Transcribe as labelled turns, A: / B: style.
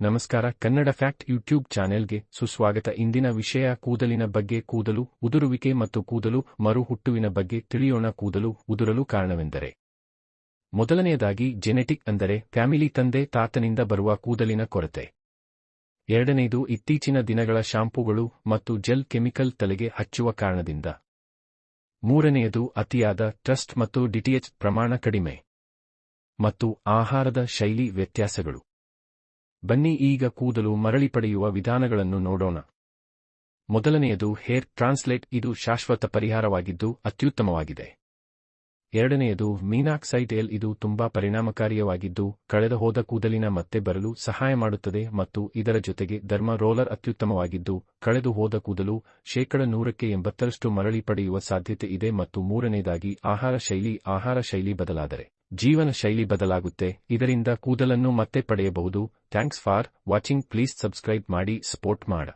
A: ನಮಸ್ಕಾರ, Kannada fact YouTube ಚಾನೆಲ್ಗೆ ಸುಸ್ವಾಗತ. ಇಂದಿನ ವಿಷಯ, ಕೂದಲಿನ ಬಗ್ಗೆ, ಕೂದಲು, ಉದುರುವಿಕೆ ಮತ್ತು ಕೂದಲು, ಮರುಹುಟ್ಟುವಿನ ಬಗ್ಗೆ ತಿಳಿಯೋಣ. ಕೂದಲು, ಉದುರಲು ಕಾರಣವೆಂದರೆ ಮೊದಲನೆಯದಾಗಿ ಜೆನೆಟಿಕ್ ಅಂದರೆ ಫ್ಯಾಮಿಲಿ ತಂದೆ, ತಾತನಿಂದ ಬರುವ ಕೂದಲಿನ ಕೊರತೆ. ಎರಡನೆಯದು ಇತ್ತೀಚಿನ ದಿನಗಳ ಶಾಂಪೂಗಳು ಮತ್ತು ಜೆಲ್ ಕೆಮಿಕಲ್ ತಲೆಗೆ ಹಚ್ಚುವ ಕಾರಣದಿಂದ. ಮೂರನೆಯದು ಅತಿಯಾದ ಟ್ರಸ್ಟ್ ಮತ್ತು ಡಿಟಿಎಚ್ ಪ್ರಮಾಣ ಕಡಿಮೆ. ಮತ್ತು ಆಹಾರದ ಶೈಲಿ ವ್ಯತ್ಯಾಸಗಳು. ಬನ್ನಿ ಈಗ ಕೂದಲು ಮರಳಿ ಪಡೆಯುವ ವಿಧಾನಗಳನ್ನು ನೋಡೋಣ. ಮೊದಲನೆಯದು ಹೇರ್ ಟ್ರಾನ್ಸ್ಲೇಟ್. ಇದು ಶಾಶ್ವತ ಪರಿಹಾರವಾಗಿದ್ದು ಅತ್ಯುತ್ತಮವಾಗಿದೆ. ಎರಡನೆಯದು ಮೀನಾಕ್ಸೈಡ್ ಎಲ್ ಇದು ತುಂಬಾ ಪರಿಣಾಮಕಾರಿಯವಾಗಿದ್ದು ಕಳೆದ ಹೋದ ಕೂದಲಿನ ಮತ್ತೆ ಬರಲು ಸಹಾಯ ಮಾಡುತ್ತದೆ ಮತ್ತು ಇದರ ಜೊತೆಗೆ ಧರ್ಮ ರೋಲರ್ ಅತ್ಯುತ್ತಮವಾಗಿದ್ದು ಕಳೆದು ಹೋದ ಕೂದಲು ಶೇಕಡ ನೂರಕ್ಕೆ ಎಂಬತ್ತರಷ್ಟು ಮರಳಿ ಪಡೆಯುವ ಸಾಧ್ಯತೆ ಇದೆ ಮತ್ತು ಮೂರನೆಯದಾಗಿ ಆಹಾರ ಶೈಲಿ. ಆಹಾರ ಶೈಲಿ ಬದಲಾದರೆ ಜೀವನ ಶೈಲಿ ಬದಲಾಗುತ್ತೆ. ಇದರಿಂದ ಕೂದಲನ್ನು ಮತ್ತೆ ಪಡೆಯಬಹುದು. thanks for watching please subscribe ಮಾಡಿ ಸಪೋರ್ಟ್ ಮಾಡ